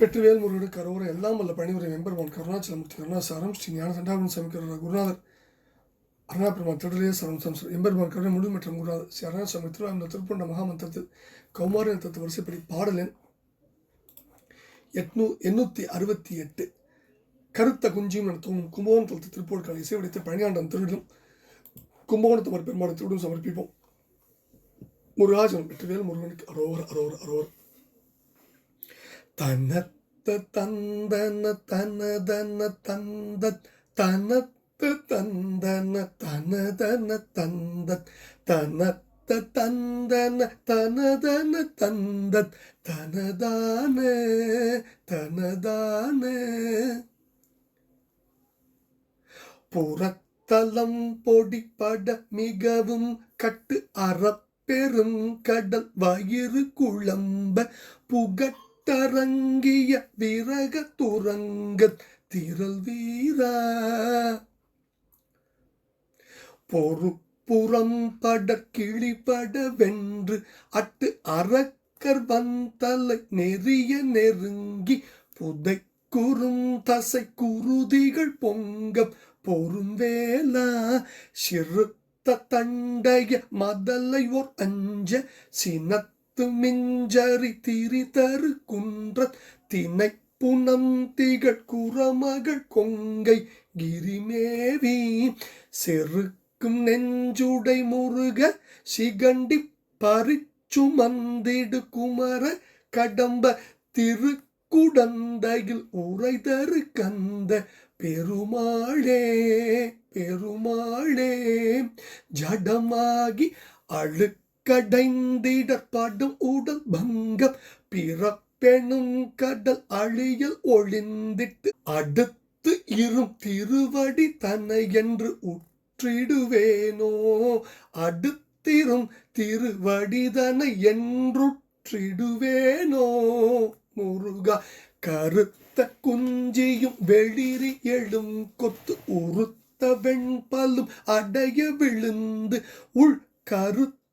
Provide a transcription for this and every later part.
வெற்றிவேல் முருகனுக்கு கரோர எல்லாம் வல்ல பணிவுரை வெம்பெருமான் கருணாச்சலமூர்த்தி கருணாசாரம் ஸ்ரீ ஞான சண்டாபுரம் சமிக்கிறவர் குருநாதர் அருணாபெருமான் திருடலே சரம் சம்சர் எம்பெருமான் கருணை முழு மற்றும் குருநாதர் ஸ்ரீ அருணாசாமி திருவாரூர் திருப்பண்ட மகாமந்திரத்தில் கௌமாரி தத்துவ வரிசைப்படி பாடலன் எட்நூ எண்ணூற்றி அறுபத்தி எட்டு கருத்த குஞ்சியும் என தோணும் கும்பகோணத்தில் இசை இசைவடித்து பழனியாண்டம் திருவிடும் கும்பகோணத்து மறு பெருமாளை திருவிடும் சமர்ப்பிப்போம். முருகாஜனம் வெற்றிவேல் முருகனுக்கு அரோவர் அரோவர் அரோவர் தனத்த தந்தன தனதன தந்த தனத்த தந்தன தனதன தந்த தனத்த தந்தன தனதன தந்த தனதான தனதான. புறத்தலம் பொடிப்பட மிகவும் கட்டு அறப்பெரும் கடல் வயிறு குழம்ப தரங்கிய விரக துரங்க திரள் வீரா. பொறுப்புறம் பட கிளிபட வென்று அட்டு அறக்கர் வந்தலை நெறிய நெருங்கி புதை குறும் தசை குருதிகள் பொங்க பொருந்தேலா சிறுத்த தண்டைய மதலை ஓர் அஞ்ச சினத்து மிஞ்சரி திரி தரு குன்ற தினை புனம் திகழ் குரமகள் கொங்கை கிரிமேவி. செருக்கும் நெஞ்சுடை முருக சிகண்டி பறிச்சுமந்திடு குமர கடம்ப திருக்குடந்தையில் உரைதரு கந்த பெருமாளே பெருமாளே. ஜடமாகி கடைந்திடப்படும் உடல் பங்கம். பிறப்பெனும் கடல் அழியல் ஒளிந்திட்டு அடுத்து இரும் திருவடி தன்னை என்று உற்றிடுவேனோ. அடுத்திரும் திருவடிதனை என்றுற்றிடுவேனோ. முருகா கருத்த குஞ்சியும் வெளிரி எழும் கொத்து உறுத்த வெண்பலும் அடைய விழுந்து உள்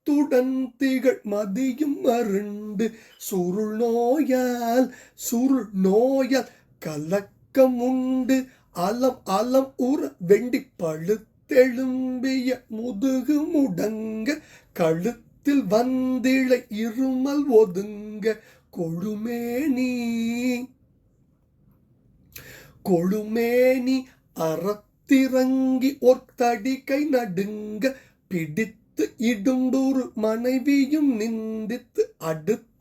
கருத்துடன் திகழ் மதியும் அருண்டு சுருள் நோயால் சுருள் நோயால் கலக்கம் உண்டு. அலம் அலம் உற வெண்டி பழுத்தெழும்பிய முதுகு முடங்க. கழுத்தில் வந்திழை இருமல் ஒதுங்க. கொழுமேனி கொழுமேனி அறத்திறங்கி ஒர்த்தடிக்கை நடுங்க. பிடித்து இடும்பூரு மனைவியும் நிந்தித்து அடுத்த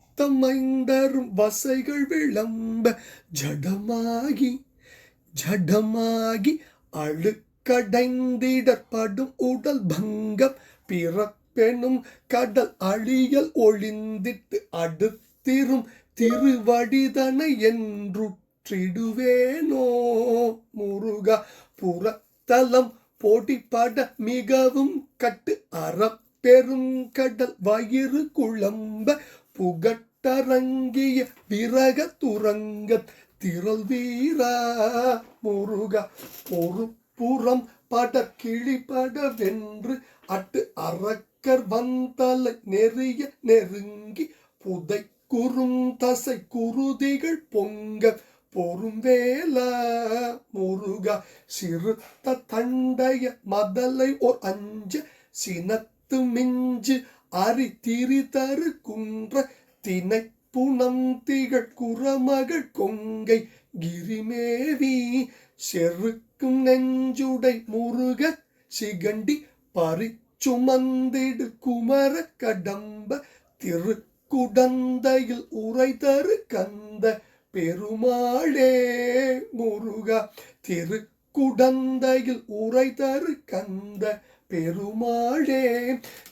மைந்தரும் வசைகள் விளம்ப ஜடமாகி ஜடமாகி அழுக்கடைந்திடப்படும் உடல் பங்கம் பிறப்பெனும் கடல் அழியல் ஒளிந்திட்டு அடுத்திரும் திருவடிதனை என்றுற்றிடுவேனோ முருக புறத்தலம் போட்டிப்பட மிகவும் கட்டு அறப்பெரும் கடல் வயிறு குழம்ப புகட்டரங்கிய விரக துரங்க திரள் வீரா முருக. ஒரு புறம் பட கிளிபட வென்று அட்டு அறக்கர் வந்தலை நெறிய நெருங்கி புதை குறும் தசை குருதிகள் போக சிறுத்த தண்டைய மதலை ஓர் அஞ்சு சினத்து மிஞ்சு அரி திரி தரு குன்ற தினை புனம் திகழ் குரமகள் கொங்கை கிரிமேவி செருக்கும் நெஞ்சுடை முருக சிகண்டி பறிச்சுமந்திடு குமர கடம்ப திருக்குடந்தையில் உரை தரு கந்த பெருமாளே முருகா உரை தரு கந்த பெருமாளே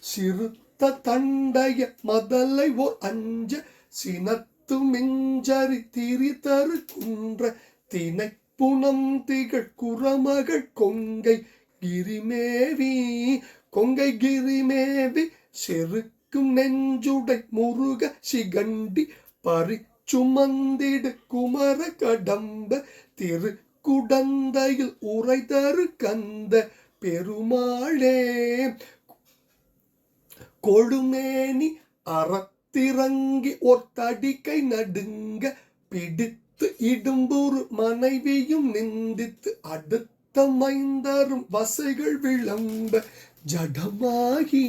சிறுத்த தண்டைய மதலை ஓர் அஞ்ச சினத்து மிஞ்சரி திரி தரு குன்ற தினை புனம் திகழ் குரமகள் கொங்கை கிரிமேவி கொங்கை கிரிமேவி செருக்கும் நெஞ்சுடை முருக சிகண்டி பறி சுமந்திடு குமர கடம்ப திரு திருக்குடந்தையில் உரைதரு கந்த பெருமாளே. கொழுமேனி அறத்திறங்கி ஒத்தடிக்கை நடுங்க பிடித்து அடுத்து இடும்பூர் மனைவியும் நிந்தித்து அடுத்த மைந்தரும் வசைகள் விளம்ப ஜடமாகி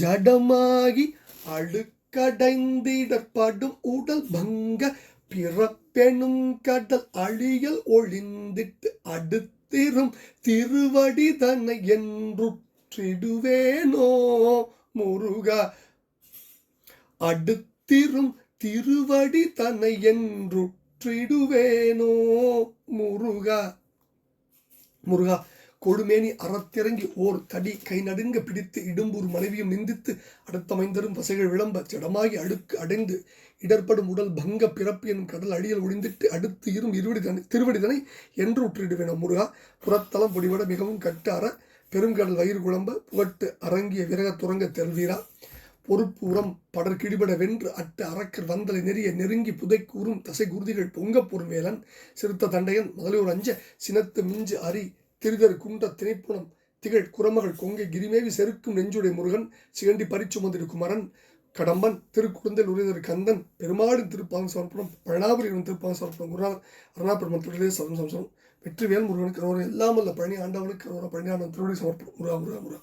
ஜடமாகி அழு கடைந்திடப்படும் உடல் மங்க பிறப்பெனும் கடல் அழியல் ஒளிந்திட்டு அடுத்திரும் திருவடி தன்னை என்றுற்றிடுவேனோ முருகா அடுத்திரும் திருவடி தன்னை என்றுற்றிடுவேனோ முருகா முருகா கொடுமேனி அறத்திறங்கி ஓர் தடி கை நடுங்க பிடித்து இடும்பூர் மனைவியும் நிந்தித்து அடுத்தமைந்தரும் தசைகள் வசைகள் விளம்ப ஜடமாகி அடுக்கு அடைந்து இடர்படும் உடல் பங்க பிறப்பு எனும் கடல் அடியல் ஒளிந்திட்டு அடுத்து இரும் இருவடிதனை திருவடிதனை என்று உற்றிடுவேன் முருகா புறத்தலம் பொடிபட மிகவும் கட்டார பெருங்கடல் வயிறு குழம்ப புகட்டு அரங்கிய விரக துறங்க தெல்வீரா. பொறுப்பு உரம் படர் கிடிபட வென்று அட்டு அரக்கர் வந்தலை நெறிய நெருங்கி புதை கூறும் தசை குருதிகள் பொங்க பொறுமேலன் சிறுத்த தண்டையன் முதலியோர் அஞ்ச சினத்து மிஞ்சு அரி திருதர் குண்ட திணைப்புணம் திகழ் குரமகள் கொங்கை கிரிமேவி செருக்கும் நெஞ்சுடைய முருகன் சிகண்டி பரிச்சுமந்திரு குமரன் கடம்பன் திருக்குறுந்தல் உரைதர் கந்தன் பெருமாளின் திருப்பாங்க சமர்ப்பணம் பழனாபுரி திருப்பாங்க சமர்ப்பணம் குருநாதர் அருணாபெருமன் திருடே சதம் சம்சம் வெற்றிவேல் முருகனுக்கு எல்லாம் அல்ல பழனி ஆண்டவனுக்கு பழனி ஆண்டவன் திருவடி சமர்ப்பணம். முருகா முருகா முருகா.